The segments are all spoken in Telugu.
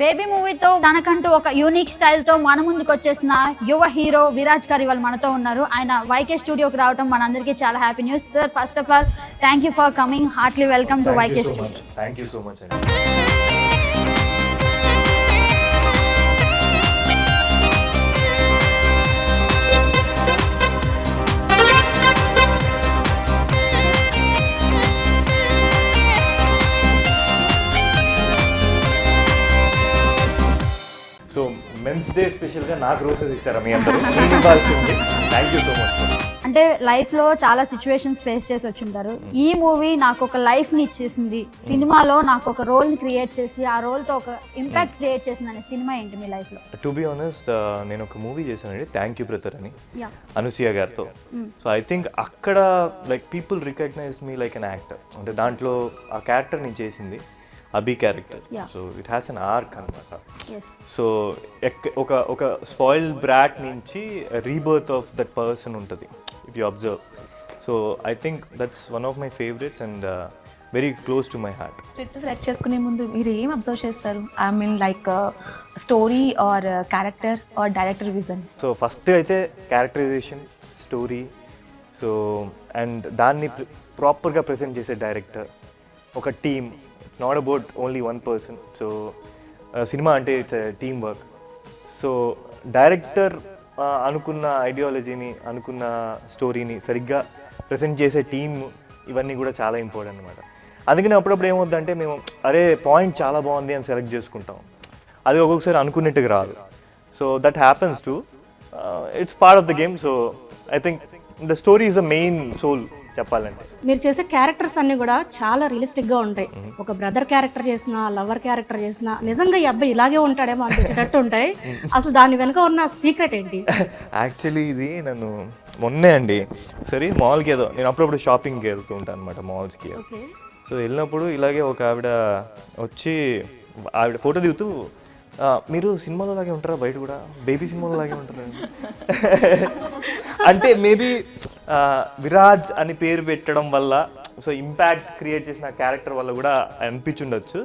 బేబీ మూవీతో తనకంటూ ఒక యూనిక్ స్టైల్తో మన ముందుకు వచ్చేసిన యువ హీరో విరాజ్ కరి వాళ్ళు మనతో ఉన్నారు. ఆయన వైకే స్టూడియోకి రావడం మనందరికీ చాలా happy news sir first of all thank you for coming heartly welcome to YK studio thank you so much అండి మెన్స్ డే స్పెషల్గా నాకు రోజెస్ ఇచ్చారా మీ అందరూ. ఇవ్వాల్సింది. థ్యాంక్ యూ సో మచ్ అంటే లైఫ్లో చాలా సిచ్యువేషన్స్ ఫేస్ చేసి వచ్చుంటారు. ఈ మూవీ నాకు ఒక లైఫ్ని ఇచ్చేసింది. సినిమాలో నాకు ఒక రోల్ని క్రియేట్ చేసి ఆ రోల్తో ఒక ఇంపాక్ట్ క్రియేట్ చేసింది అనే సినిమా ఏంటి మీ లైఫ్లో? టు బి ఆనెస్ట్ నేను ఒక మూవీ చేశానండి థ్యాంక్ యూ బ్రదర్ అని. అనసూయ గారితో. సో ఐ థింక్ అక్కడ like people recognise me like an actor అంటే దాంట్లో ఆ క్యారెక్టర్ నేను చేసింది. Abhi character. So it has an arc అనమాట సో ఒక ఒక స్పాయిల్ బ్రాట్ నుంచి రీబర్త్ ఆఫ్ దట్ పర్సన్ ఉంటుంది if you observe so I think that's one of my favourites and very close to my heart script select చేసుకునే ముందు మీరు ఏం అబ్జర్వ్ చేస్తారు? I mean like story or character or director vision so first అయితే క్యారెక్టరైజేషన్ స్టోరీ సో అండ్ దాన్ని ప్రాపర్గా ప్రజెంట్ చేసే డైరెక్టర్ ఒక team it's not about only one person so cinema అంటే it's team work so director అనుకున్న ఐడియాలజీని అనుకున్న స్టోరీని సరిగ్గా ప్రజెంట్ చేసే టీమ్ ఇవన్నీ కూడా చాలా ఇంపార్టెంట్ అనమాట అందుకని అప్పుడప్పుడు ఏమవుద్దంటే మేము అరే పాయింట్ చాలా బాగుంది అని సెలెక్ట్ చేసుకుంటాం. అది ఒక్కొక్కసారి అనుకున్నట్టుగా రాదు. So that happens to it's part of the game so I think the story is the main soul చెప్పాలంటే. మీరు చేసే క్యారెక్టర్స్ అన్ని కూడా చాలా రియలిస్టిక్గా ఉంటాయి ఒక బ్రదర్ క్యారెక్టర్ చేసిన లవర్ క్యారెక్టర్ చేసిన నిజంగా ఈ అబ్బాయి ఇలాగే ఉంటాడేమో అనిపించేటట్టు ఉంటాయి. అసలు దాని వెనుక ఉన్న సీక్రెట్ ఏంటి? యాక్చువల్లీ ఇది నన్ను మొన్నే అండి. సరే మాల్కి ఏదో నేను అప్పుడప్పుడు షాపింగ్కి వెళ్తూ ఉంటాను అనమాట మాల్స్కి. సో వెళ్ళినప్పుడు ఇలాగే ఒక ఆవిడ వచ్చి ఆవిడ ఫోటో దిగుతూ "ఆ, మీరు సినిమాలో లాగే ఉంటారా బయట కూడా? బేబీ సినిమాలో లాగే ఉంటారా? అంటే మేబీ విరాజ్ అని పేరు పెట్టడం వల్ల సో ఇంపాక్ట్ క్రియేట్ చేసిన క్యారెక్టర్ వల్ల కూడా అనిపించుండొచ్చు.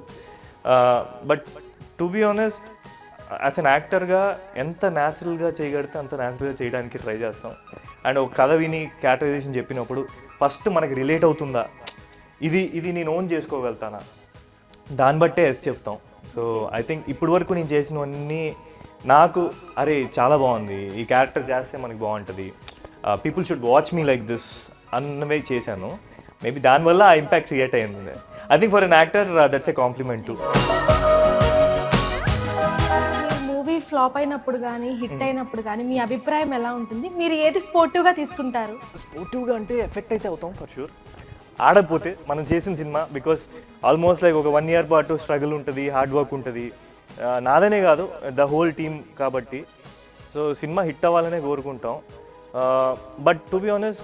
But to be honest as an యాక్టర్గా ఎంత న్యాచురల్గా చేయగలిగితే అంత న్యాచురల్గా చేయడానికి ట్రై చేస్తాం. అండ్ ఒక కథ విని క్యాటరైజేషన్ చెప్పినప్పుడు ఫస్ట్ మనకి రిలేట్ అవుతుందా? ఇది ఇది నేను ఓన్ చేసుకోగలుగుతానా? దాన్ని బట్టే ఎస్ చెప్తాం. సో ఐ థింక్ ఇప్పటి వరకు నేను చేసినవన్నీ నాకు అరే చాలా బాగుంది. ఈ క్యారెక్టర్ చేస్తే మనకి బాగుంటుంది. People should watch me like this అన్నవే చేశాను. మేబీ దానివల్ల ఆ ఇంపాక్ట్ క్రియేట్ అయింది I think for an actor that's a compliment to movie flop అయినప్పుడు కానీ హిట్ అయినప్పుడు కానీ మీ అభిప్రాయం ఎలా ఉంటుంది? మీరు ఏది స్పోర్టివ్గా తీసుకుంటారు? స్పోర్టివ్గా అంటే ఎఫెక్ట్ అయితే అవుతాం ఫర్ షూర్ ఆడకపోతే మనం చేసిన సినిమా బికాస్ ఆల్మోస్ట్ లైక్ ఒక వన్ ఇయర్ పాటు స్ట్రగుల్ ఉంటుంది హార్డ్ వర్క్ ఉంటుంది. నాదనే కాదు ద హోల్ టీమ్ కాబట్టి. సో సినిమా హిట్ అవ్వాలనే కోరుకుంటాం. బట్ టు బి ఆనెస్ట్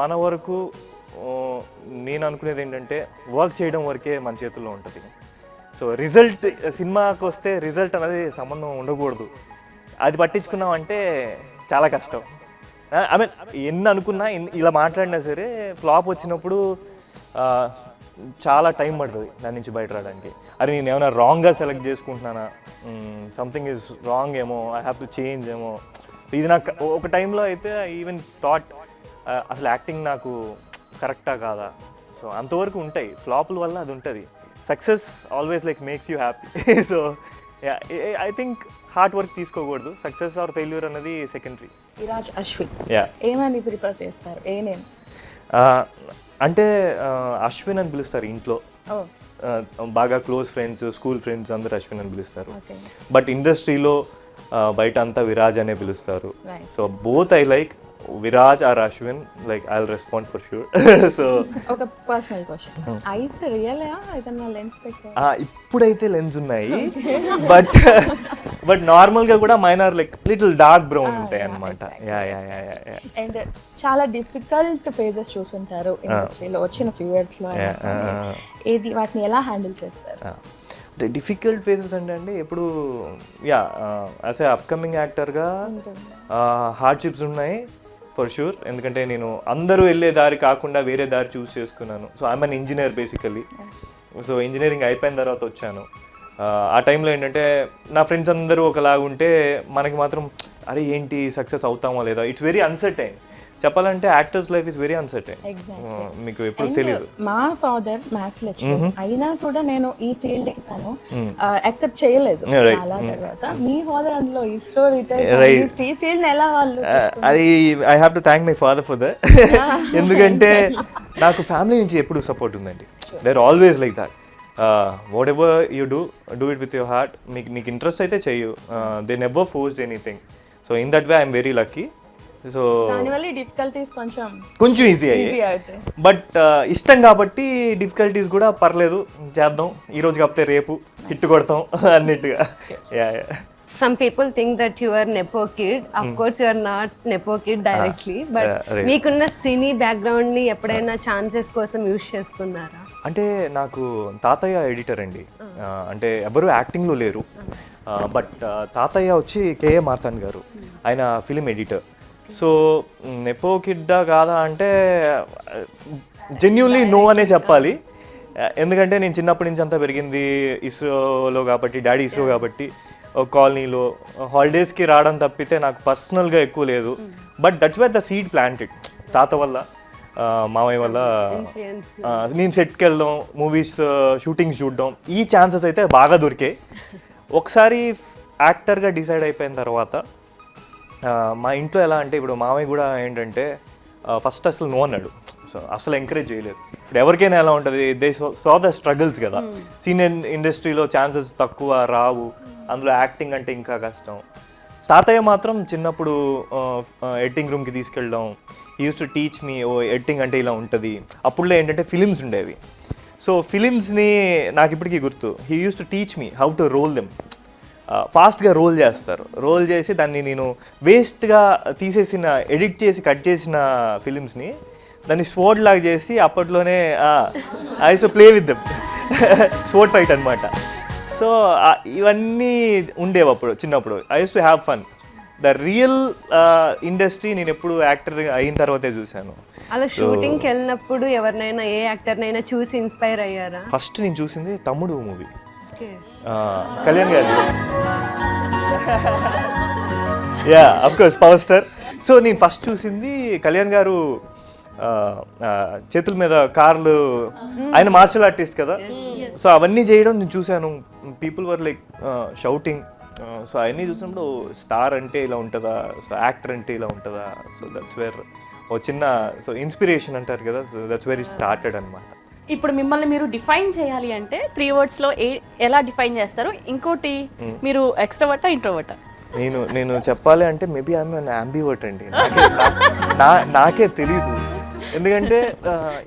మన వరకు నేను అనుకునేది ఏంటంటే వర్క్ చేయడం వరకే మన చేతుల్లో ఉంటుంది. సో రిజల్ట్ సినిమాకి వస్తే రిజల్ట్ అనేది సంబంధం ఉండకూడదు. అది పట్టించుకున్నామంటే చాలా కష్టం. ఐ మీన్ ఎన్ని అనుకున్నా ఇలా మాట్లాడినా సరే ఫ్లాప్ వచ్చినప్పుడు చాలా టైం పడుతుంది దాని నుంచి బయట రావడానికి. అరే నేను ఏమైనా రాంగ్గా సెలెక్ట్ చేసుకుంటున్నానా? సంథింగ్ ఈజ్ రాంగ్ ఏమో ఐ హ్యావ్ టు చేంజ్ ఏమో. ఇది నాకు ఒక టైంలో అయితే ఈవెన్ థాట్ అసలు యాక్టింగ్ నాకు కరెక్టా కాదా? సో అంతవరకు ఉంటాయి. ఫ్లాపుల వల్ల అది ఉంటుంది. Success always like makes you happy so I think hard work తీసుకోకూడదు. సక్సెస్ ఆర్ ఫెయిల్యూర్ అనేది సెకండరీ విరాజ్ అశ్విన్ యా ఏమని ప్రిఫర్ చేస్తారు? ఏ నేమ్? అంటే అశ్విన్ అని పిలుస్తారు ఇంట్లో. బాగా క్లోజ్ ఫ్రెండ్స్ స్కూల్ ఫ్రెండ్స్ అందరు అశ్విన్ అని పిలుస్తారు. బట్ ఇండస్ట్రీలో బయట అంతా విరాజ్ అనే పిలుస్తారు. So both I like Viraj or Ashwin like I respond for sure so ఒక పర్సనల్ క్వశ్చన్ ఐస్ రియల్ ఏదన్నా లెన్స్ ఇప్పుడైతే లెన్స్ ఉన్నాయి. బట్ బట్ నార్మల్గా కూడా minor like little dark brown ఉంటాయి అనమాట yeah yeah yeah yeah and చాలా డిఫికల్ట్ ఫేజెస్ చూసుంటారు ఇండస్ట్రీలో వచ్చిన ఫ్యూ ఇయర్స్లో Yeah, uh, కానీ. ఏది వాటిని ఎలా హ్యాండిల్ చేస్తారు? అంటే డిఫికల్ట్ ఫేసెస్ అంటే అండి ఎప్పుడు యా యాజ్ ఏ అప్కమింగ్ యాక్టర్గా హార్డ్షిప్స్ ఉన్నాయి. ఫర్ షూర్ ఎందుకంటే నేను అందరూ వెళ్ళే దారి కాకుండా వేరే దారి చూస్ చేసుకున్నాను. So I'm an engineer basically so engineering అయిపోయిన తర్వాత వచ్చాను. ఆ, టైంలో ఏంటంటే నా ఫ్రెండ్స్ అందరూ ఒకలాగా ఉంటే మనకి మాత్రం అరే ఏంటి సక్సెస్ అవుతామా లేదా? ఇట్స్ వెరీ అన్సర్టైన్ చెప్పాలంటే actors life is very uncertain. మీకు ఎప్పుడు తెలియదు మా ఫాదర్ మ్యాథ్స్ లెక్చరర్ అయినా కూడా నేను ఈ ఫీల్డ్కి తను యాక్సెప్ట్ చేయలేదు. చాలా తర్వాత మీ ఫాదర్ అందులో ఇస్రో. రిటైర్స్ ఈ ఫీల్డ్ ఎలా వాళ్ళు అది I have to thank my father for that ఎందుకంటే నాకు ఫ్యామిలీ నుంచి ఎప్పుడు సపోర్ట్ ఉందండి. They are always like that whatever you do do it with your heart మీకు నీకు ఇంట్రెస్ట్ అయితే చెయ్యు. They never forced anything so in that way I'm very lucky so దానివల్ల డిఫికల్టీస్ కొంచెం కొంచెం ఈజీ అయ్యాయి. బట్ ఇష్టం కాబట్టి డిఫికల్టీస్ కూడా పర్లేదు. చేద్దాం. ఈ రోజు కాకపోతే రేపు హిట్ కొడతాం అన్నట్టుగా yeah yeah some people think that you are nepo kid. Of course you are not nepo kid directly but yeah, right. మీకున్న సినీ బ్యాక్గ్రౌండ్ని ఎప్పుడైనా ఛాన్సెస్ కోసం యూజ్ చేసుకున్నారా? అంటే నాకు తాతయ్య ఎడిటర్ అండి. ఆ, అంటే ఎవరు యాక్టింగ్లో లేరు. బట్ తాతయ్య వచ్చి కేఏ మార్తాన్ గారు. ఆయన ఫిలిం ఎడిటర్ సో నెపో కిడ్డా కాదా అంటే జెన్యున్లీ నో అనే చెప్పాలి. ఎందుకంటే నేను చిన్నప్పటి నుంచి అంతా పెరిగింది ఇస్రోలో కాబట్టి డాడీ ఇస్రో కాబట్టి ఒక కాలనీలో హాలిడేస్కి రావడం తప్పితే నాకు పర్సనల్గా ఎక్కువ లేదు. But that's where the seed planted తాత వల్ల మామయ్య వల్ల నేను సెట్కి వెళ్ళడం మూవీస్ షూటింగ్స్ చూడడం ఈ ఛాన్సెస్ అయితే బాగా దొరికాయి. ఒకసారి యాక్టర్గా డిసైడ్ అయిపోయిన తర్వాత మా ఇంట్లో ఎలా అంటే ఇప్పుడు మామయ్య కూడా ఏంటంటే ఫస్ట్ అసలు నో అన్నాడు. సో అసలు ఎంకరేజ్ చేయలేదు. ఇప్పుడు ఎవరికైనా ఎలా ఉంటుంది దే సో ద స్ట్రగుల్స్ కదా. సీనియర్ ఇండస్ట్రీలో ఛాన్సెస్ తక్కువ రావు. అందులో యాక్టింగ్ అంటే ఇంకా కష్టం. తాతయ్య మాత్రం చిన్నప్పుడు ఎడిటింగ్ రూమ్కి తీసుకెళ్ళడం. Used to teach me oh editing అంటే ఇలా ఉంటుంది. అప్పుడులో ఏంటంటే ఫిలిమ్స్ ఉండేవి. సో ఫిలిమ్స్ని నాకు ఇప్పటికీ గుర్తు. He used to teach me how to roll them ఫాస్ట్గా రోల్ చేస్తారు. రోల్ చేసి దాన్ని నేను వేస్ట్గా తీసేసిన ఎడిట్ చేసి కట్ చేసిన ఫిలిమ్స్ని దాన్ని స్పోర్ట్ లాగా చేసి అప్పట్లోనే I so play with them sport fight అనమాట సో ఇవన్నీ ఉండేవి అప్పుడు చిన్నప్పుడు. I used to have fun the real industry నేను ఎప్పుడు యాక్టర్ అయిన తర్వాతే చూశాను. అలా షూటింగ్కి వెళ్ళినప్పుడు ఎవరినైనా ఏ యాక్టర్ నైనా చూసి ఇన్స్పైర్ అయ్యారా? ఫస్ట్ నేను చూసింది తమ్ముడు మూవీ. కళ్యాణ్ గారు. Yeah of course power star so నేను ఫస్ట్ చూసింది కళ్యాణ్ గారు చేతుల మీద కార్లు. ఆయన మార్షల్ ఆర్టిస్ట్ కదా. సో అవన్నీ చేయడం నేను చూశాను. People were like shouting so అవన్నీ చూసినప్పుడు స్టార్ అంటే ఇలా ఉంటుందా? సో యాక్టర్ అంటే ఇలా ఉంటుందా? సో దట్స్ వేర్ ఓ చిన్న సో ఇన్స్పిరేషన్ అంటారు కదా. సో దట్స్ వెరీ స్టార్టెడ్ అనమాట ఇప్పుడు మిమ్మల్ని మీరు డిఫైన్ చేయాలి అంటే త్రీ వర్డ్స్లో ఏ ఎలా డిఫైన్ చేస్తారు? ఇంకోటి మీరు ఎక్స్ట్రోవర్టా ఇంట్రోవర్టా నేను నేను చెప్పాలి అంటే మేబీ ఐఎమ్ అన్ అంబివర్ట్ అండి. నాకే నా- నాకే తెలీదు. ఎందుకంటే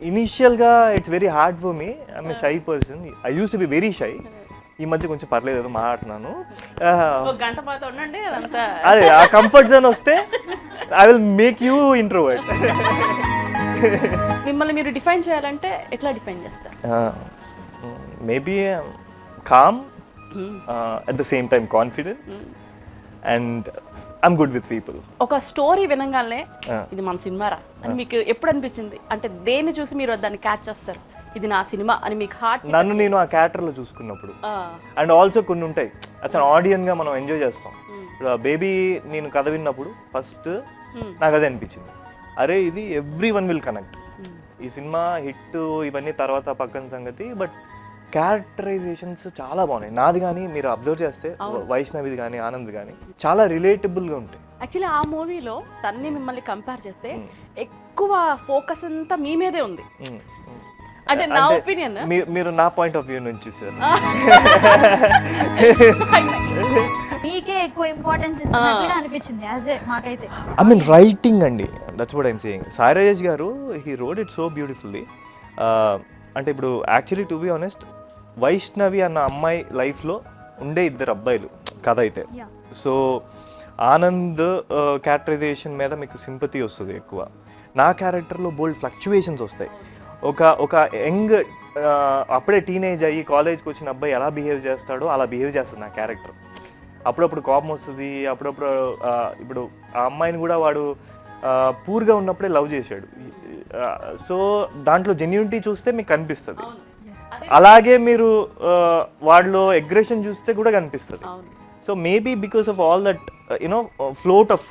ఇనీషియల్గా it's very hard for me I'm shy person I used to be very shy ఈ మధ్య కొంచెం పర్లేదు ఏదో మాట్లాడుతున్నాను. ఒక గంట పాత ఉండండి అదంతా. అదే ఆ కంఫర్ట్ జోన్ వస్తే I will make you introvert మిమ్మల్ని మీరు డిఫైన్ చేయాలంటే ఎట్లా డిఫైన్ చేస్తారు? Maybe calm at the same time confident and I'm good with people ఒక స్టోరీ వినగానే ఇది మన సినిమారా అని మీకు ఎప్పుడు అనిపించింది? అంటే దేన్ని చూసి మీరు దాన్ని క్యాచ్ చేస్తారు? ఇది నా సినిమా అని మీకు హార్ట్ నన్ను నేను ఆ క్యారెక్టర్లో చూసుకున్నప్పుడు. అండ్ ఆల్సో కొన్ని ఉంటాయి. అసలు ఆడియన్గా మనం ఎంజాయ్ చేస్తాం. ఇప్పుడు బేబీ నేను కథ విన్నప్పుడు ఫస్ట్ నాకు అదే అనిపించింది. అరే ఇది ఎవ్రీ వన్ విల్ కనెక్ట్ ఈ సినిమా హిట్ ఇవన్నీ తర్వాత పక్కన సంగతి బట్ క్యారెక్టరైజేషన్స్ చాలా బాగున్నాయి. నాది కానీ మీరు అబ్జర్వ్ చేస్తే వైష్ణవిది కానీ ఆనంద్ కానీ చాలా రిలేటబుల్గా ఉంటాయి. యాక్చువల్లీ ఆ మూవీలో తన్ని మిమ్మల్ని కంపేర్ చేస్తే ఎక్కువ ఫోకస్ అంతా మీ మీదే ఉంది. Mm, mm. అంటే నా ఒపీనియన్ మీరు నా పాయింట్ ఆఫ్ వ్యూ నుంచి చూసారు మీకే ఎక్కువ ఇంపార్టెన్స్ ఇస్తున్నట్టుగా అనిపించింది యాజ్ ఏ మాకైతే. ఐ మీన్ రైటింగ్ అండి that's what I'm saying Sai Rajesh గారు he wrote it so beautifully అంటే ఇప్పుడు actually to be honest Vaishnavi అన్న అమ్మాయి లైఫ్లో ఉండే ఇద్దరు అబ్బాయిలు కథ అయితే. సో ఆనంద్ క్యారెక్టరైజేషన్ మీద మీకు సింపతి వస్తుంది ఎక్కువ. నా క్యారెక్టర్లో బోల్డ్ ఫ్లక్చువేషన్స్ వస్తాయి. ఒక ఒక యంగ్ అప్పుడే టీనేజ్ అయ్యి కాలేజ్కి వచ్చిన అబ్బాయి ఎలా బిహేవ్ చేస్తాడో అలా బిహేవ్ చేస్తుంది నా క్యారెక్టర్ అప్పుడప్పుడు కోపం వస్తుంది అప్పుడప్పుడు ఇప్పుడు ఆ అమ్మాయిని కూడా వాడు పూర్గా ఉన్నప్పుడే లవ్ చేశాడు. సో దాంట్లో జెన్యూనిటీ చూస్తే మీకు కనిపిస్తుంది. అలాగే మీరు వాళ్ళలో అగ్రెషన్ చూస్తే కూడా కనిపిస్తుంది. So maybe because of all that you know float of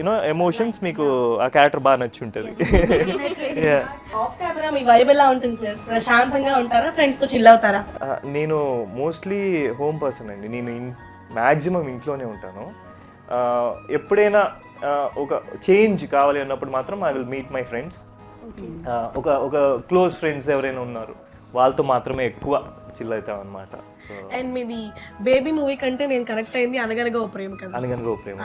you know emotions మీకు ఆ క్యారెక్టర్ బాగా నచ్చి ఉంటుంది నేను మోస్ట్లీ హోమ్ పర్సన్ అండి. నేను మ్యాక్సిమం ఇంట్లోనే ఉంటాను. ఎప్పుడైనా ఒక చేంజ్ కావాలి అన్నప్పుడు మాత్రం I will meet my friends. ఒక ఒక క్లోజ్ ఫ్రెండ్స్ ఎవరైనా ఉన్నారు వాళ్ళతో మాత్రమే ఎక్కువ చిల్ అవుతాం అనమాట సో అండ్ మీది బేబీ మూవీ కంటే నేను కనెక్ట్ అయింది అనగనగా ఓ ప్రేమ కదా. అనగనగా ఓ ప్రేమ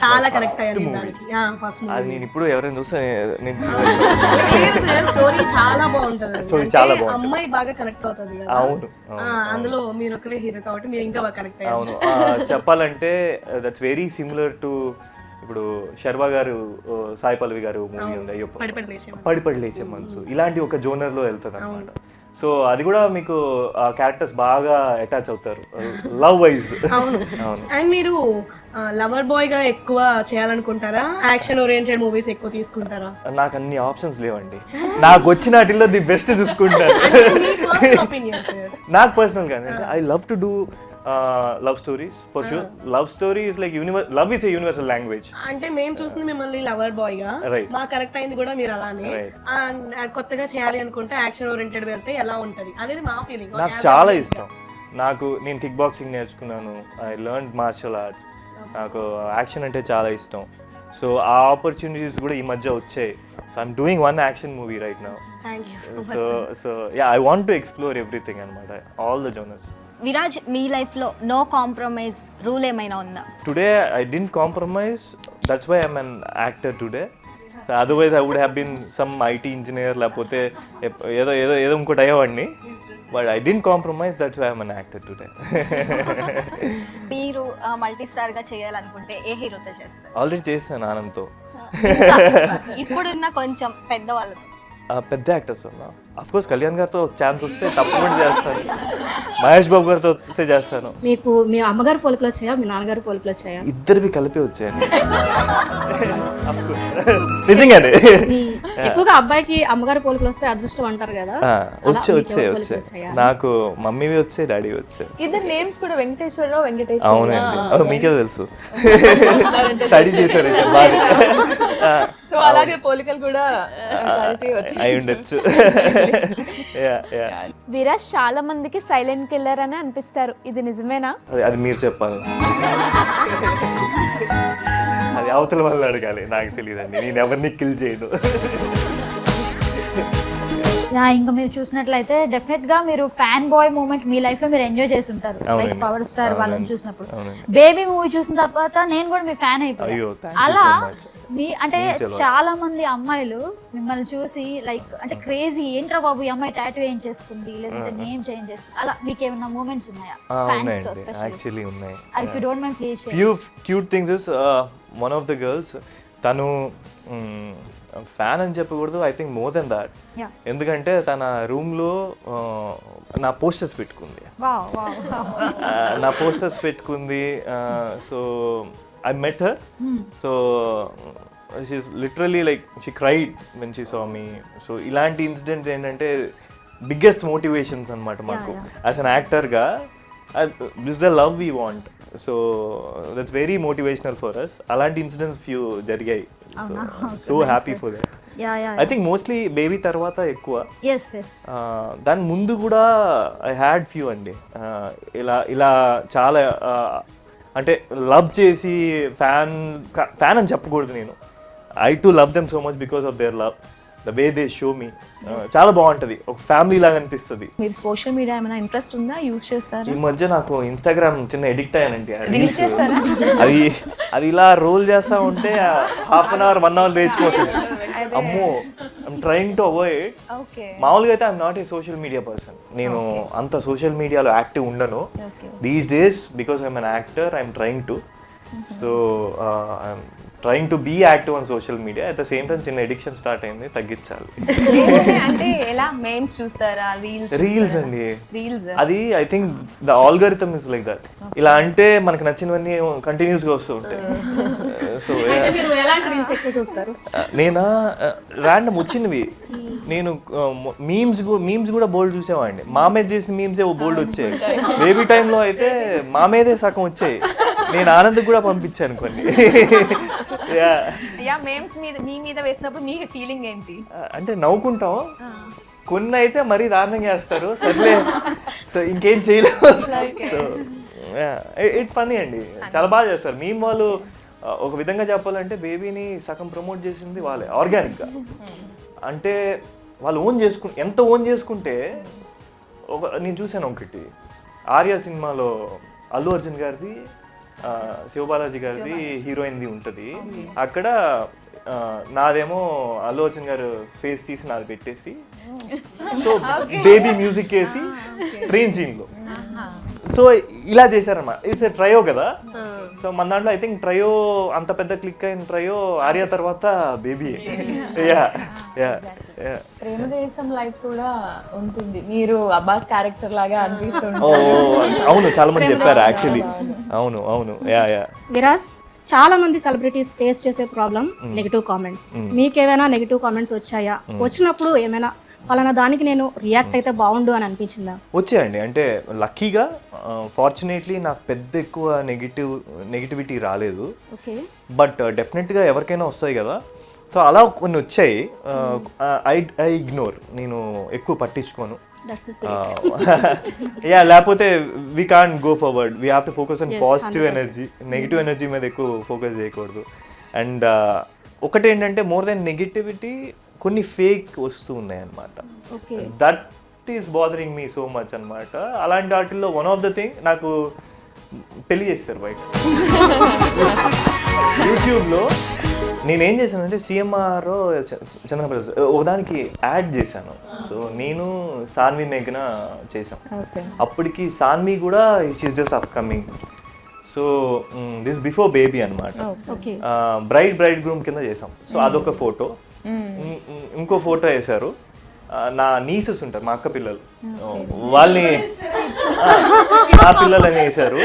చాలా కనెక్ట్ అయ్యాను దానికి. ఫస్ట్ అది నేను ఇప్పుడు ఎవరైనా చూస్తే నేను స్టోరీ చాలా బాగుంటది అంటే చాలా బాగుంటది. అమ్మాయి బాగా కనెక్ట్ అవుతుంది అవును అందులో మీరు ఒకరే హీరో కాబట్టి మీరు ఇంకా బాగా కనెక్ట్ అయ్యారు. అవును. చెప్పాలంటే దట్స్ వెరీ సిమిలర్ టు ఇప్పుడు శర్వా గారు ఓ, సాయి పల్లవి గారు మూవీ ఉంది అయ్యప్ప. పడిపడి లేచే మనసు. ఇలాంటి ఒక జోనర్లో వెళ్తుంది అనమాట సో అది కూడా మీకు ఆ క్యారెక్టర్స్ బాగా అటాచ్ అవుతారు. లవ్ వైజ్ అవును. అండ్ మీరు లవర్ బాయ్గా ఎక్కువ చేయాలనుకుంటారా? యాక్షన్ ఓరియంటెడ్ మూవీస్ ఎక్కువ తీసుకుంటారా? నాకు అన్ని ఆప్షన్స్ లేవండి. నాకు వచ్చిన వాటిల్లో ది బెస్ట్ చూసుకుంటాను. ఒపీనియన్ నాకు పర్సనల్ గానే. I love to do love stories for sure love story is like univer love is a universal language అంటే మేము చూసింది మిమ్మల్ని లవర్ బాయ్గా. మా కరెక్ట్ అయింది కూడా మీరు అలానే. కొత్తగా చేయాలి అనుకుంటే యాక్షన్ ఓరియంటెడ్ వెళ్తే ఎలా ఉంటది? అనేది మా ఫీలింగ్ నాకు చాలా ఇష్టం. నాకు నేను కిక్ బాక్సింగ్ నేర్చుకున్నాను. ఐ లెర్న్ మార్షల్ ఆర్ట్ నాకు యాక్షన్ అంటే చాలా ఇష్టం. సో ఆ ఆపర్చునిటీస్ కూడా ఈ మధ్య వచ్చాయి. So I'm doing one action movie right now so so yeah I want to explore everything అనమాట ఆల్ ద జోనర్స్ విరాజ్ మీ లైఫ్లో నో కాంప్రమైజ్ రూల్ ఏమైనా ఉందా? Today I didn't compromise that's why I'm an actor today otherwise I would have been some IT engineer లేకపోతే ఏదో ఏదో ఏదో ఇంకోటి అయ్యేవాడిని. But I didn't compromise that's why I'm an actor today మీరు మల్టీ స్టార్గా చేయాలనుకుంటే ఏ హీరోతో చేస్తారు? ఆల్రెడీ చేశాను ఆనంద్తో. ఇప్పుడున్న కొంచెం పెద్దవాళ్ళతో. పెద్ద యాక్టర్స్ ఉన్నా. అఫ్ కోర్స్ కళ్యాణ్ గారితో ఛాన్స్ వస్తే తప్పకుండా చేస్తాను. మహేష్ బాబు గారితో వస్తే చేస్తాను. మీకు మీ అమ్మగారు పోలికలు వచ్చాయా మీ నాన్నగారు పోలికలు వచ్చాయా ఇద్దరివి కలిపి వచ్చాయండి. నిజంగానే ఎక్కువగా అబ్బాయికి అమ్మగారు పోలికలు వస్తే అదృష్టం అంటారు కదా. వచ్చే మీకు వచ్చే వచ్చే? నాకు మమ్మీవి వచ్చే డాడీ వచ్చే. ఇద్దరు నేమ్స్ కూడా వెంకటేశ్వరరావు వెంకటేశ్వర. అవునండి. మీకే తెలుసు. స్టడీ చేశారైతే బాగా. సో అలాగే పోలికలు కూడా అయి ఉండొచ్చు. యా యా విరాజ్ చాలా మందికి సైలెంట్ వెళ్ళారని అనిపిస్తారు. ఇది నిజమేనా? అది అది మీరు చెప్పాలి. అది అవతల వాళ్ళు అడగాలి. నాకు తెలియదండి. నేను ఎవరిని కిల్ చేయను. ఇంకా మీరు చూసినట్లయితే డెఫినెట్గా మీరు ఫ్యాన్ బాయ్ మూమెంట్ మీ లైఫ్లో మీరు ఎంజాయ్ చేసి ఉంటారు లైక్. పవర్ స్టార్ వాళ్ళని. చూసినప్పుడు. బేబీ మూవీ చూసిన తర్వాత నేను కూడా మీ ఫ్యాన్ అయిపోయాను అలా. మీ అంటే. చాలా మంది అమ్మాయిలు మిమ్మల్ని చూసి లైక్ అంటే క్రేజీ ఏంట్రా బాబు ఈ అమ్మాయి టాటూ ఏం చేసుకుంది లేదంటే నేమ్ చేంజ్ చేసుకుంది అలా మీకు ఏమైనా మూమెంట్స్ ఉన్నాయా ఫ్యాన్స్తో యాక్చువల్లీ ఉన్నాయి if you don't mind please few cute things is one of the girls తను ఫ్యాన్ అని చెప్పకూడదు I think more than that. ఎందుకంటే తన రూమ్లో నా పోస్టర్స్ పెట్టుకుంది. నా పోస్టర్స్ పెట్టుకుంది so I met her so she's literally like she cried when she saw me so ఇలాంటి ఇన్సిడెంట్స్ ఏంటంటే బిగ్గెస్ట్ మోటివేషన్స్ అనమాట మాకు. యాజ్ అన్ యాక్టర్గా this the love we want so that's very motivational for us అలాంటి ఇన్సిడెంట్స్ ఫ్యూ జరిగాయి. So happy for that I think mostly baby తర్వాత ఎక్కువ. ఆ, దాని ముందు కూడా ఐ హ్యాడ్ ఫ్యూ అండి. ఆ, ఇలా ఇలా చాలా ఆ, అంటే లవ్ చేసి ఫ్యాన్ ఫ్యాన్ అని చెప్పకూడదు నేను. I too love them so much because of their love the way they show me చాలా బాగుంటది. ఒక ఫ్యామిలీ లాగా అనిపిస్తుంది. మీరు సోషల్ మీడియా ఏమైనా ఇంట్రెస్ట్ ఉందా? యూజ్ చేస్తారా? ఈ మధ్య నాకు ఇన్స్టాగ్రామ్ చిన్న ఎడిక్ట్ అయ్యానండి. అది అది ఇలా రోల్ చేస్తా ఉంటే half an hour one hour లేచిపోతుంది. అమ్మో I'm trying to avoid okay మామూలుగా అయితే I'm not a social media person నేను అంత సోషల్ మీడియాలో యాక్టివ్ ఉండను. These days because I'm an actor I'm trying to so trying to be active on social media at the same time చిన్న ఎడిక్షన్ స్టార్ట్ అయింది తగ్గించాలి. అంటే ఎలా? చూస్తారా? రీల్స్ రీల్స్ అండి. రీల్స్ అది I think the algorithm is like that ఇలా అంటే మనకు నచ్చినవన్నీ కంటిన్యూస్గా వస్తూ ఉంటాయి. సో ఎలాంటి రీల్స్ ఎక్కువ చూస్తారు? నేనా? ర్యాండమ్ వచ్చినవి. నేను మీమ్స్ మీమ్స్ కూడా బోల్డ్ చూసేవాడిని. మా మీద చేసిన మీమ్స్ ఏవో బోల్డ్ వచ్చాయి. బేబీ టైంలో అయితే మా మీదే సగం వచ్చాయి. నేను ఆనంద్ కూడా పంపించాను కొన్ని. యా మేమ్స్ మీద మీ మీద వేసినప్పుడు మీ ఫీలింగ్ ఏంటి? అంటే నవ్వుకుంటాం. కొన్ని అయితే మరీ దారుణంగా వేస్తారు సర్లే. సో ఇంకేం చేయలేము సో ఇట్స్ ఫనీ అండి. చాలా బాగా చేస్తారు. మేము వాళ్ళు ఆ, ఒక విధంగా చెప్పాలంటే బేబీని సగం ప్రమోట్ చేసింది వాళ్ళే ఆర్గానిక్గా అంటే వాళ్ళు ఓన్ చేసుకు ఎంత ఓన్ చేసుకుంటే ఒక నేను చూశాను ఒకటి ఆర్య సినిమాలో అల్లు అర్జున్ గారిది శివబాలాజీ గారిది హీరోయిన్ది ఉంటుంది. అక్కడ నాదేమో అల్లు అర్జున్ గారు ఫేస్ తీసి నాది పెట్టేసి సో బేబీ మ్యూజిక్ వేసి ట్రైన్ సీన్లో. సో ఇలా చేశారన్నమాట. ఇట్స్ ట్రయో కదా. సో మన దాంట్లో ఐ థింక్ ట్రయో అంత పెద్ద క్లిక్ అయిన ట్రయో ఆర్య తర్వాత baby. Yeah yeah yeah Premadesam life కూడా ఉంటుంది. మీరు అబ్బాస్ క్యారెక్టర్ లాగా అనిపిస్తుంది ఓ అవును చాలా మంది చెప్పారు యాక్చువల్లీ అవును అవును. యా యా విరాజ్ చాలా మంది సెలబ్రిటీస్ ఫేస్ చేసే ప్రాబ్లం నెగిటివ్ కామెంట్స్ మీకేమైనా నెగిటివ్ కామెంట్స్ వచ్చాయా? వచ్చినప్పుడు ఏమైనా పలానా దానికి నేను రియాక్ట్ అయితే బాగుండు అని అనిపించిందా? వచ్చాయండి. అంటే లక్కీగా ఫార్చునేట్లీ నాకు పెద్ద ఎక్కువ నెగిటివ్ నెగిటివిటీ రాలేదు. ఓకే. బట్ డెఫినెట్గా ఎవరికైనా వస్తాయి కదా. సో అలా కొన్ని వచ్చాయి. ఐ ఐ ఇగ్నోర్ నేను ఎక్కువ పట్టించుకోను. యా లేకపోతే we can go forward we have to focus on positive energy negative energy మీద ఎక్కువ ఫోకస్ చేయకూడదు. అండ్ ఒకటి ఏంటంటే మోర్ దెన్ నెగిటివిటీ కొన్ని ఫేక్ వస్తూ ఉన్నాయి అన్నమాట okay that is bothering me so much అన్నమాట. అలాంటి వాటిల్లో వన్ ఆఫ్ ద థింగ్ నాకు పెళ్ళి చేస్తారు బయట. యూట్యూబ్లో నేనేం చేశానంటే సిఎంఆర్ చంద్రప్రదేశ్ ఒకదానికి యాడ్ చేశాను. సో నేను సాన్వి మేఘన చేశాం. అప్పటికి సాన్వి కూడా she's just upcoming so this before baby అనమాట ఓకే బ్రైడ్ బ్రైడ్ గ్రూమ్ కింద చేసాం సో అదొక ఫోటో ఇంకో ఫోటో వేశారు. నా నీసెస్ ఉంటారు మా అక్క పిల్లలు. వాళ్ళని ఆ, పిల్లలని వేశారు.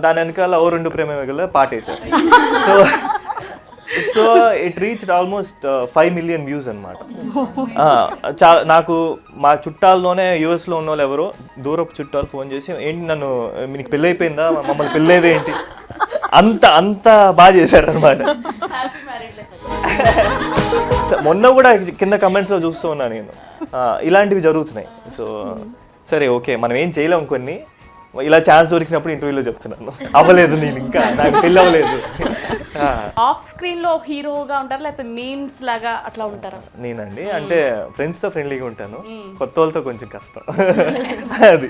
దాని వెనకాల ఓ రెండు ప్రేమ మిగల పాట వేశారు. So so it reach almost five million views అనమాట చా నాకు మా చుట్టాల్లోనే యూఎస్లో ఉన్న వాళ్ళు ఎవరో దూరపు చుట్టాలు ఫోన్ చేసి ఏంటి నన్ను మీకు పెళ్ళి అయిపోయిందా మమ్మల్ని పెళ్ళేది ఏంటి అంత అంత బాగా చేశారు అనమాట మొన్న కూడా కింద comments లో చూస్తూ ఉన్నా నేను. ఆ, ఇలాంటివి జరుగుతున్నాయి. సో సరే ఓకే మనం ఏం చేయలేం కొన్ని. ఇలా ఛాన్స్ దొరికినప్పుడు ఇంటర్వ్యూలో చెప్తున్నాను. అవ్వలేదు నేను ఇంకా నాకు పెళ్ళి అవ్వలేదు. ఆ, ఆఫ్ స్క్రీన్లో హీరోగా ఉంటారా? లేకపోతే మీమ్స్ లాగా అట్లా ఉంటారా? నేనండి. అంటే ఫ్రెండ్స్తో ఫ్రెండ్లీగా ఉంటాను. కొత్త వాళ్ళతో కొంచెం కష్టం. అది.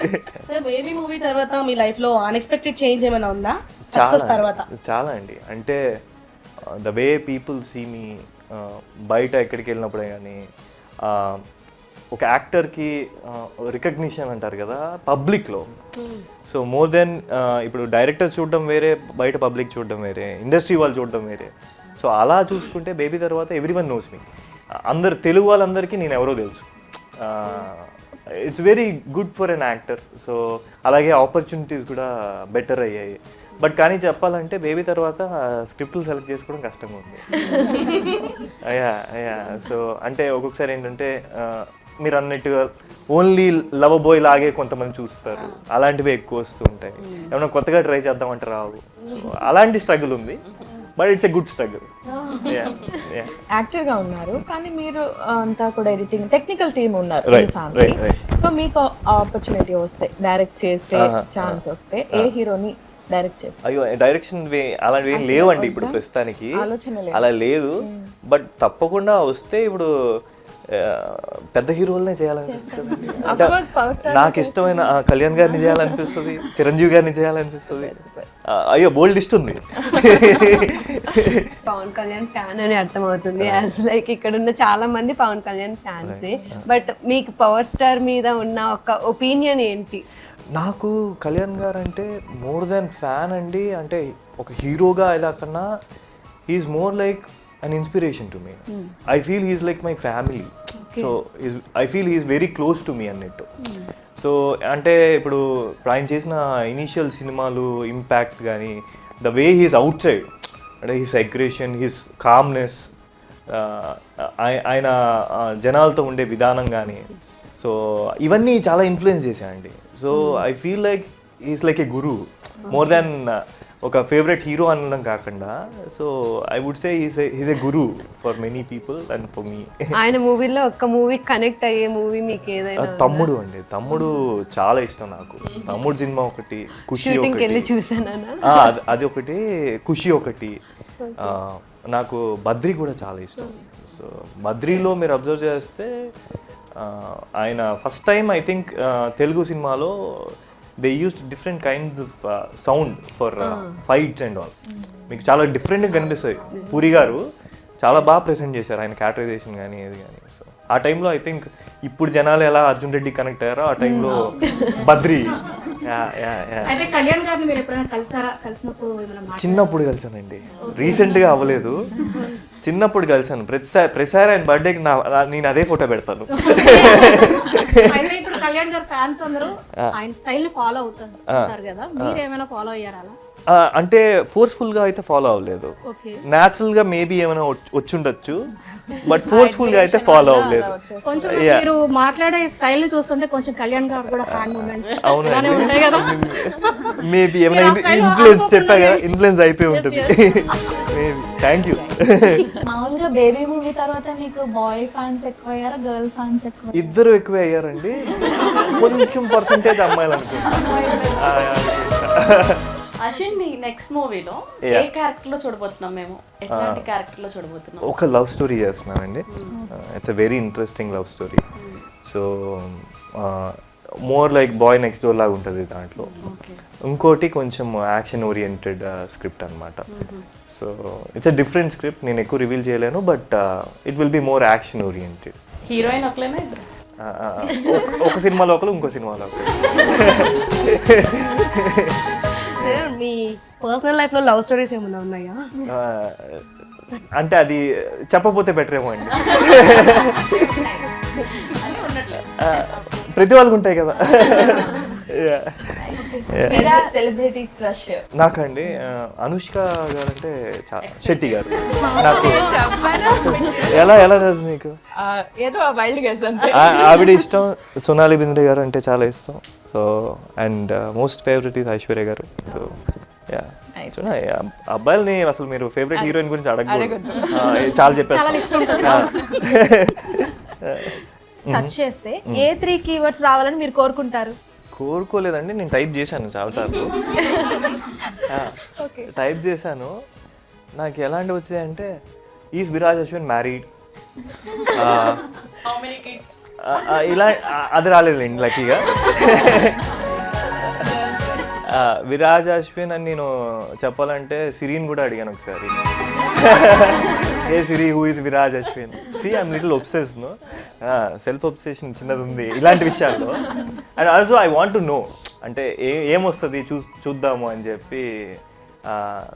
సో బేబీ మూవీ తర్వాత మీ లైఫ్లో అన్ఎక్స్పెక్టెడ్ చేంజ్ ఏమైనా ఉందా? చాలా సక్సెస్ తర్వాత? చాలా అండి. అంటే the way people see me బయట ఎక్కడికి వెళ్ళినప్పుడే కానీ ఒక యాక్టర్కి రికగ్నిషన్ అంటారు కదా పబ్లిక్లో. సో మోర్ దెన్ ఇప్పుడు డైరెక్టర్ చూడడం వేరే బయట పబ్లిక్ చూడడం వేరే ఇండస్ట్రీ వాళ్ళు చూడడం వేరే. సో అలా చూసుకుంటే బేబీ తర్వాత ఎవ్రీ వన్ నోస్ మీ. అందరు తెలుగు వాళ్ళందరికీ నేను ఎవరో తెలుసు. It's very good for an actor so అలాగే ఆపర్చునిటీస్ కూడా బెటర్ అయ్యాయి. బట్ కానీ చెప్పాలంటే బేబీ తర్వాత స్క్రిప్ట్లు సెలెక్ట్ చేసుకోవడం కష్టంగా ఉంది అయ్యా అయ్యా సో అంటే ఒక్కొక్కసారి ఏంటంటే మీరు అన్నట్టుగా ఓన్లీ లవ్ బాయ్ లాగే కొంతమంది చూస్తారు. అలాంటివి ఎక్కువ వస్తూ ఉంటాయి. ఏమైనా కొత్తగా ట్రై చేద్దామంటే రావు. అలాంటి స్ట్రగుల్ ఉంది. But it's a good struggle యాక్టర్గా ఉన్నారు. కానీ మీరు అంతా కూడా ఎడిటింగ్ టెక్నికల్ టీమ్ ఉన్నారు. సో మీకు ఆపర్చునిటీ వస్తే డైరెక్ట్ చేస్తే ఛాన్స్ వస్తే ఏ హీరోని డైరెక్ట్ చేస్తే. అయ్యో డైరెక్షన్ వే అలాంటివి ఏం లేవండి ఇప్పుడు ప్రస్తుతానికి. ఆలోచన అలా లేదు. బట్ తప్పకుండా వస్తే ఇప్పుడు పెద్ద హీరోలనే చేయాలనిపిస్తుంది. నాకు ఇష్టమైన కళ్యాణ్ గారిని చేయాలనిపిస్తుంది చిరంజీవి గారిని చేయాలనిపిస్తుంది. అయ్యో బోల్డ్ లిస్ట్ ఉంది. పవన్ కళ్యాణ్ ఫ్యాన్ అని అర్థమవుతుంది. యాజ్ లైక్ ఇక్కడ ఉన్న చాలా మంది పవన్ కళ్యాణ్ ఫ్యాన్స్. బట్ మీకు పవర్ స్టార్ మీద ఉన్న ఒక ఒపీనియన్ ఏంటి? నాకు కళ్యాణ్ గారు అంటే మోర్ దెన్ ఫ్యాన్ అండి. అంటే ఒక హీరోగా ఇలా కన్నా is more like an inspiration to me I feel he's like my family so I feel he's very close to me అన్నట్టు. సో అంటే ఇప్పుడు ఇప్పుడు ఆయన చేసిన ఇనీషియల్ సినిమాలు ఇంపాక్ట్ కానీ the way he's outside అంటే హిస్ అగ్రెషన్ హిస్ కామ్నెస్ ఆయన జనాలతో ఉండే విధానం కానీ సో ఇవన్నీ చాలా influence చేశాయండి. So I feel like is like a guru more than ఒక ఫేవరెట్ హీరో అనడం కాకుండా so I would say is a guru for many people and for me ఆయన మూవీలో ఒక్క మూవీ కనెక్ట్ అయ్యే మూవీ మీకు ఏదైనా తమ్ముడు అండి. తమ్ముడు చాలా ఇష్టం నాకు. తమ్ముడు సినిమా ఒకటి ఖుషి ఒకటి. చూసానా అది- ఒకటి ఖుషి ఒకటి. నాకు బద్రి కూడా చాలా ఇష్టం. సో బద్రీలో మీరు అబ్జర్వ్ చేస్తే ఆయన first time I think Telugu సినిమాలో they use different kinds of sound for fights and all మీకు చాలా డిఫరెంట్గా కనిపిస్తాయి. పూరి గారు చాలా బాగా ప్రెసెంట్ చేశారు. ఆయన క్యాటరైజేషన్ కానీ ఏది కానీ సో ఆ టైంలో ఐ థింక్ ఇప్పుడు జనాలు ఎలా అర్జున్ రెడ్డి కనెక్ట్ అయ్యారో ఆ టైంలో బద్రి యా యా అయితే కళ్యాణ్ గారిని మీరు ఎప్పుడైనా కలిసారా? కలిసినప్పుడు ఏమైనా? చిన్నప్పుడు కలిసానండి. రీసెంట్గా అవ్వలేదు. చిన్నప్పుడు కలిసాను. ప్రతిసారి ప్రతిసారి ఆయన బర్త్డేకి నా నేను అదే ఫోటో పెడతాను. కళ్యాణ్ గారి ఫ్యాన్స్ అందరూ ఆయన స్టైల్ ఫాలో అవుతారు కదా? మీరు ఏమైనా ఫాలో అయ్యారా అంటే ఫోర్స్ఫుల్గా అయితే ఫాలో అవ్వలేదు. న్యాచురల్గా మేబీ ఏమైనా వచ్చి- వచ్చుండొచ్చు బట్ ఫోర్స్ఫుల్గా అయితే ఫాలో అవ్వలేదు. కొంచెం. మీరు మాట్లాడే స్టైల్ని చూస్తుంటే కొంచెం కళ్యాణ్ గారు కూడా హ్యాండ్ మూమెంట్స్ అవునండి. ఉంటాయి కదా. మేబీ ఏమైనా ఇన్ఫ్లుయెన్స్ చెప్పా కదా ఇన్ఫ్లుయెన్స్ అయిపోయి ఉంటుంది. మేబీ థ్యాంక్ యూ మామూలుగా బేబీ మూవీ తర్వాత మీకు బాయ్ ఫ్యాన్స్ ఎక్కువ అయ్యారా గర్ల్ ఫ్యాన్స్ ఎక్కువ ఇద్దరు ఎక్కువ అయ్యారండి కొంచెం పర్సంటేజ్ అమ్మాయిలు అనుకుంటా. అశ్విన్ నీ నెక్స్ట్ మూవీలో ఏ. క్యారెక్టర్లో చూడబోతున్నాం మేము? ఎట్లాంటి క్యారెక్టర్లో చూడబోతున్నాం? ఒక లవ్ స్టోరీ చేస్తున్నానండి it's uh very interesting love story so more like boy next door లాగా ఉంటుంది దాంట్లో. ఇంకోటి కొంచెం యాక్షన్ ఓరియంటెడ్ స్క్రిప్ట్ అనమాట so it's a different script నేను ఎక్కువ రివీల్ చేయలేను but it will be more action oriented heroine ఒకలేనా ఒక సినిమా లోపల ఇంకో సినిమా లోపల. సార్ మీ పర్సనల్ లైఫ్లో లవ్ స్టోరీస్ ఏమైనా ఉన్నాయా? అంటే అది చెప్పపోతే బెటర్ ఏమో అండి. ప్రతి వాళ్ళకి ఉంటాయి కదా. Yeah. సెలబ్రిటీ క్రష్ నాకండి అనుష్క గారు అంటే చాలా శెట్టి గారు. నాకు. ఎలా ఎలా తెలుసు మీకు? ఏదో వైల్డ్ గెస్ అంతే. ఆ- ఆవిడ ఇష్టం సోనాలి బింద్రే గారు అంటే చాలా ఇష్టం. సో అండ్ మోస్ట్ ఫేవరెట్ ఇది ఐశ్వర్య గారు సో యా అబ్బాయిలని అసలు మీరు ఫేవరెట్ హీరోయిన్ గురించి అడగకూడదు చాలా సెర్చ్ చేస్తే ఏ త్రీ కీవర్డ్స్ రావాలని మీరు కోరుకుంటారు? కోరుకోలేదండి నేను టైప్ చేశాను చాలాసార్లు. టైప్ చేశాను. నాకు ఎలాంటి వచ్చాయంటే ఈజ్ విరాజ్ అశ్విన్ మ్యారీడ్. ఇలా అది రాలేదులేండి లక్కీగా. విరాజ్ అశ్విన్ అని నేను చెప్పాలంటే సిరీన్ కూడా అడిగాను ఒకసారి. Hey Siri who is Viraj Ashwin? See I'm little obsess no self obsession చిన్నది ఉంది ఇలాంటి విషయాల్లో. And also I want to know అంటే ఏ ఏమొస్తుంది? చూ చూద్దాము అని చెప్పి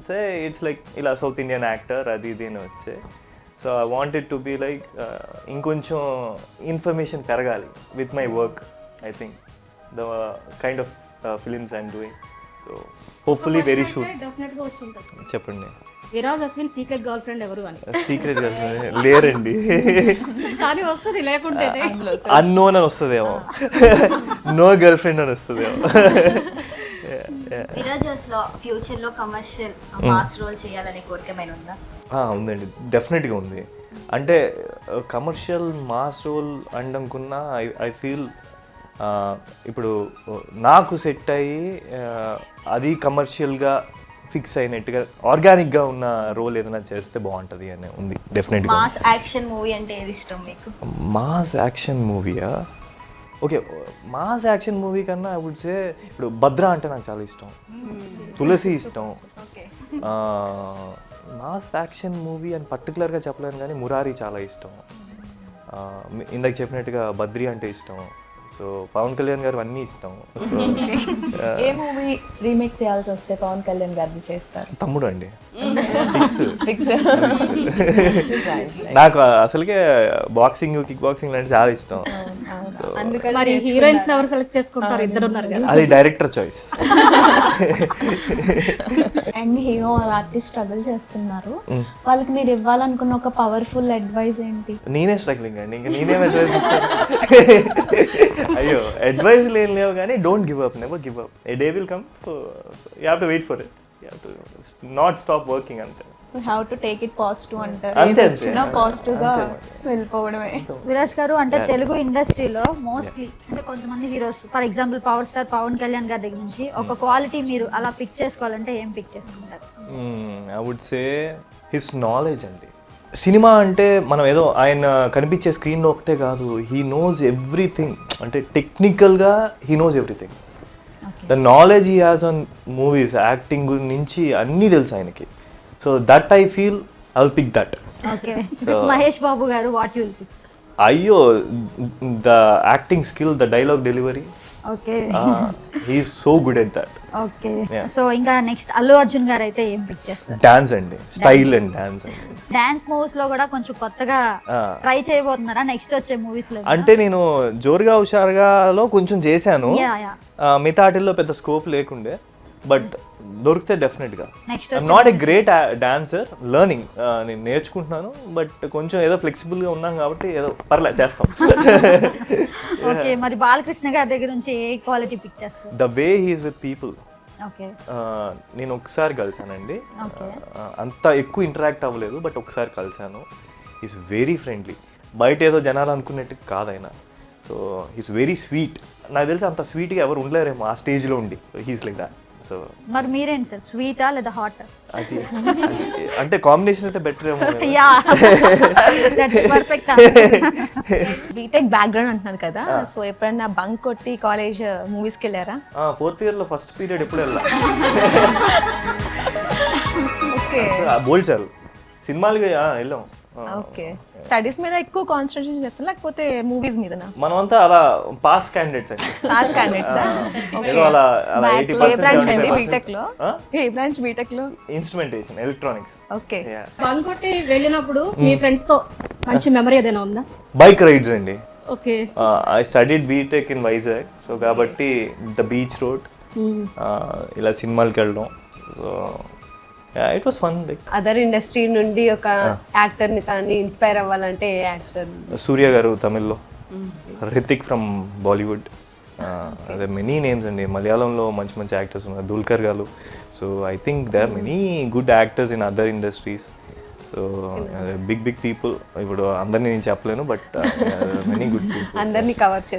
సే ఇట్స్ లైక్ ఇలా సౌత్ ఇండియన్ యాక్టర్ అది ఇది అని వచ్చే. So I wanted to be like ఇంకొంచెం ఇన్ఫర్మేషన్ పెరగాలి with my work I think the kind of films I'm doing so hopefully very sure చెప్పండి. Viraj Ashwin secret girlfriend ఎవరు అని. సీక్రెట్ లేరండి. కానీ వస్తుంది లేకుంటే. అన్నోన్ అని వస్తుందేమో. నో గర్ల్ ఫ్రెండ్ అని వస్తుందేమో. విరాజస్లో ఫ్యూచర్లో కమర్షియల్ మాస్ రోల్ చేయాలనే కోరిక ఉందా? ఉందండి. డెఫినెట్గా ఉంది. అంటే కమర్షియల్ మాస్ రోల్ అనడంకున్నా ఐ ఐ ఫీల్ ఇప్పుడు నాకు సెట్ అయ్యి అది కమర్షియల్గా ఫిక్స్ అయినట్టుగా ఆర్గానిక్గా ఉన్న రోల్ ఏదైనా చేస్తే బాగుంటుంది అని ఉంది. డెఫినెట్గా మాస్ యాక్షన్ మూవీ అంటే ఏది ఇష్టం మీకు? మాస్ యాక్షన్ మూవీయా ఓకే మాస్ యాక్షన్ మూవీ కన్నా ఐ వుడ్ సే ఇప్పుడు భద్ర అంటే నాకు చాలా ఇష్టం. తులసి ఇష్టం. మాస్ యాక్షన్ మూవీ అని పర్టికులర్గా చెప్పలేను కానీ మురారి చాలా ఇష్టం. ఇందాక చెప్పినట్టుగా బద్రి అంటే ఇష్టం. సో పవన్ కళ్యాణ్ గారు అన్నీ ఇష్టం. సో ఏ మూవీ రీమేక్ చేయాల్సి వస్తే పవన్ కళ్యాణ్ గారిది చేస్తారు? తమ్ముడు అండి. నాకు అసలుకే బాక్సింగ్ కిక్ బాక్సింగ్ లాంటి చాలా ఇష్టం. అందుకని మరి హీరోయిన్స్ ఎవరు సెలెక్ట్ చేసుకుంటారు? ఇద్దరు ఉన్నారు కదా. అది director choice and hero artist struggle చేస్తున్నారు. వాళ్ళకి మీరు ఇవ్వాలనుకున్న ఒక పవర్ఫుల్ అడ్వైస్ ఏంటి? నేనే స్ట్రగ్లింగ్ అండి. ఇంకా నేనేం అడ్వైస్ ఇస్తాను? అయ్యో అడ్వైస్ ఏం లేవు కానీ don't give up never give up a day will come you have to wait for it you have to not stop working అంతే. టు టేక్ ఇట్ పాజిటివ్ అంటారు పాజిటివ్గా వెళ్ళిపోవడమే. విరాజ్ గారు అంటే తెలుగు ఇండస్ట్రీలో మోస్ట్లీ అంటే కొంతమంది heroes for example power star Pawan Kalyan గారి దగ్గర నుంచి ఒక క్వాలిటీ మీరు అలా పిక్ చేసుకోవాలంటే ఏం పిక్ చేసుకుంటారు? I would say his knowledge అండి. సినిమా అంటే మనం ఏదో ఆయన కనిపించే స్క్రీన్లో ఒకటే కాదు హీ నోస్ ఎవ్రీథింగ్ అంటే టెక్నికల్గా he knows everything the knowledge he has on movies acting నుంచి అన్నీ తెలుసు ఆయనకి. So that I feel I will pick that okay Mahesh Babu garu what అయ్యో the acting skill the dialogue delivery okay. He so good at that okay. So ఇంకా నెక్స్ట్ అల్లు అర్జున్ గారు అయితే ఏం పిక్ చేస్తారు? డాన్స్ అండి. స్టైల్ అండ్ డాన్స్ అండి. డాన్స్ మూవీస్లో కూడా కొంచెం కొత్తగా. ట్రై చేయబోతున్నారా? నెక్స్ట్ వచ్చే మూవీస్లో అంటే నేను జోరుగా హుషారుగాలో కొంచెం చేశాను. మిగతా వాటిల్లో పెద్ద స్కోప్ లేకుండే. బట్ దొరికితే డెఫినెట్గా not a great dancer learning నేను నేర్చుకుంటున్నాను బట్ కొంచెం ఏదో ఫ్లెక్సిబుల్గా ఉన్నాం కాబట్టి ఏదో పర్లే చేస్తాం. ఓకే మరి బాలకృష్ణ గారి దగ్గర నుంచి ఏ క్వాలిటీ పిక్ చేస్తారు? The way he's with people నేను ఒకసారి కలిసానండి Okay. ఆ, అంత ఎక్కువ ఇంటరాక్ట్ అవ్వలేదు బట్ ఒకసారి కలిసాను ఈజ్ వెరీ ఫ్రెండ్లీ బయట ఏదో జనాలు అనుకున్నట్టు కాదైన సో హీస్ వెరీ స్వీట్ నాకు తెలిసి అంత స్వీట్గా ఎవరు ఉండలేరేమో ఆ స్టేజ్లో ఉండి. హీస్ లైక్ దా సో మరి మీరేంటి సార్? స్వీటా లేదా హాట్? అది అంటే కాంబినేషన్ అయితే బెటర్ ఏమో. Yeah. That's perfect BTech background అంటున్నారు కదా. సో ఎప్పుడైనా బంక్ కొట్టి కాలేజ్ మూవీస్కి వెళ్ళారా? ఆ ఫోర్త్ ఇయర్లో ఫస్ట్ పీరియడ్ ఎప్పుడు వెళ్ళా? ఓకే బోల్డ్ సార్ సినిమాలకి ఆ, వెళ్ళాం. ఓకే. స్టడీస్ మీద ఎక్కువ కాన్సన్ట్రేషన్ చేస్తారు? లేకపోతే మూవీస్ మీదనా? మనమంతా అలా పాస్ క్యాండిడేట్స్ అండి. పాస్ క్యాండిడేట్స్ ఏదో అలా అలా ఎయిటీ ఏ బ్రాంచ్ అండి? బీటెక్లో? ఏ బ్రాంచ్ బీటెక్లో? Instrumentation electronics okay. బంక్ కొట్టి వెళ్ళినప్పుడు మీ ఫ్రెండ్స్తో మంచి మెమరీ ఏదైనా ఉందా? బైక్ రైడ్స్ అండి. Okay. I studied BTech in Vizag so కాబట్టి ద బీచ్ రోడ్ ఇలా సినిమాలకి వెళ్ళడం. So it was fun like other industry నుండి ఒక యాక్టర్ని కానీ ఇన్స్పైర్ అవ్వాలంటే ఏ యాక్టర్ సూర్య గారు తమిళ్ళో. రితిక్ ఫ్రమ్ బాలీవుడ్ అదే మెనీ నేమ్స్ అండి. మలయాళంలో మంచి మంచి యాక్టర్స్ ఉన్నారు. Dulquer garu. So I think they are many good actors in other industries so big big people ఇప్పుడు అందరినీ నేను చెప్పలేను బట్ మెనీ గుడ్ పీపుల్ అందరినీ కవర్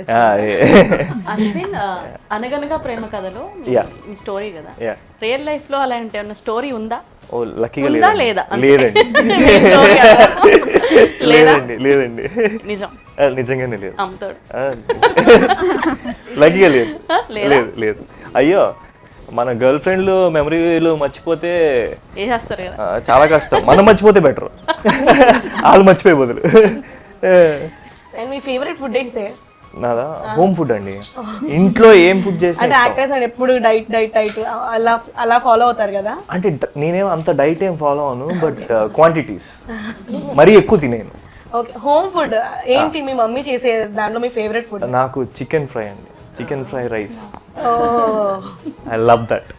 అశ్విన్ ఆ, అనగనగా ప్రేమ కథలో మీ- స్టోరీ కదా. రియల్ లైఫ్లో అలాంటి ఏమన్నా స్టోరీ ఉందా? ఓ లక్కీగా లేదా? అంటే- లేదండి? లేదా? లేదండి లేదండి. నిజం. నిజంగానే లేదు. లక్కీగా లేదు. లేదా? లేదు లేదు. అయ్యో మన గర్ల్ ఫ్రెండ్లు మెమరీలు మర్చిపోతే చాలా కష్టం. మనం మర్చిపోతే బెటర్ వాళ్ళు మర్చిపోయే బదులు. అండ్ మీ ఫేవరెట్ ఫుడ్ ఏంటి సార్? నాదా? హోమ్ ఫుడ్ అండి. ఇంట్లో ఏం ఫుడ్ చేసినా అంటే. యాక్టర్స్ అండ్ ఎప్పుడు డైట్ డైట్ డైట్ అలా అలా ఫాలో అవుతారు కదా? అంటే నేనేం అంత డైట్ ఏం ఫాలో అవను బట్ క్వాంటిటీస్ మరీ ఎక్కువ తినేను. ఓకే. హోమ్ ఫుడ్ ఏంటి మీ మమ్మీ చేసే దాంట్లో మీ ఫేవరెట్ ఫుడ్ నాకు చికెన్ ఫ్రై అండి. Chicken fry rice I love that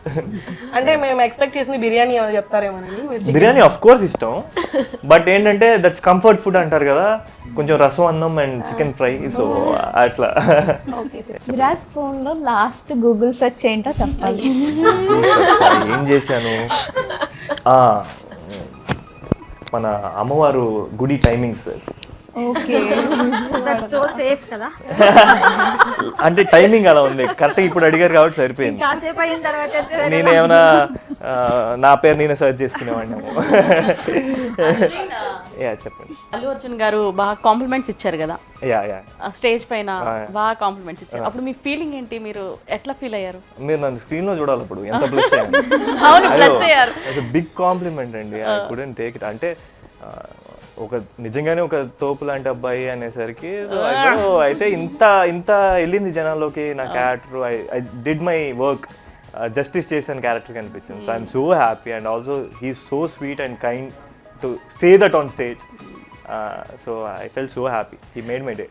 అంటే మేము ఎక్స్పెక్ట్ చేసింది biryani chicken- biryani of course ఇష్టం బట్ ఏంటంటే దట్స్ కంఫర్ట్ ఫుడ్ అంటారు కదా కొంచెం రసం అన్నం అండ్ చికెన్ ఫ్రై సో అట్లా. విరాజ్ ఫోన్లో లాస్ట్ గూగుల్ సెర్చ్ ఏంటో చెప్పాలి. ఏం చేశాను? ఆ, మన అమ్మవారు గుడి టైమింగ్స్ సో సేఫ్ కదా. అంటే టైమింగ్ అలా ఉంది. కరెక్ట్గా ఇప్పుడు అడిగారు కాబట్టి సరిపోయింది. కాసేపు అయిన తర్వాత అయితే నేనేమైనా ఆ, నా పేరు నేనే సర్చ్ చేసుకునేవాడిని యా చెప్పండి. అల్లు అర్జున్ గారు బాగా కాంప్లిమెంట్స్ ఇచ్చారు కదా. యా యా స్టేజ్ పైన బాగా కాంప్లిమెంట్స్ ఇచ్చారు. అప్పుడు మీ ఫీలింగ్ ఏంటి? మీరు ఎట్లా ఫీల్ అయ్యారు? మీరు నన్ను స్క్రీన్లో చూడాలి అప్పుడు. ఎంత ప్లస్ అవును ప్లస్ అయ్యారు బిగ్ కాంప్లిమెంట్ అండి. ఐ కుడెంట్ టేక్ ఇట్ అంటే ఒక నిజంగానే ఒక తోపు లాంటి అబ్బాయి అనేసరికి అయితే ఇంత ఇంత వెళ్ళింది జనాల్లోకి నా character I I did my work justice చేసిన క్యారెక్టర్ కనిపించింది so I'm so happy and also he so sweet and kind to say that on stage so I fell so happy he made my day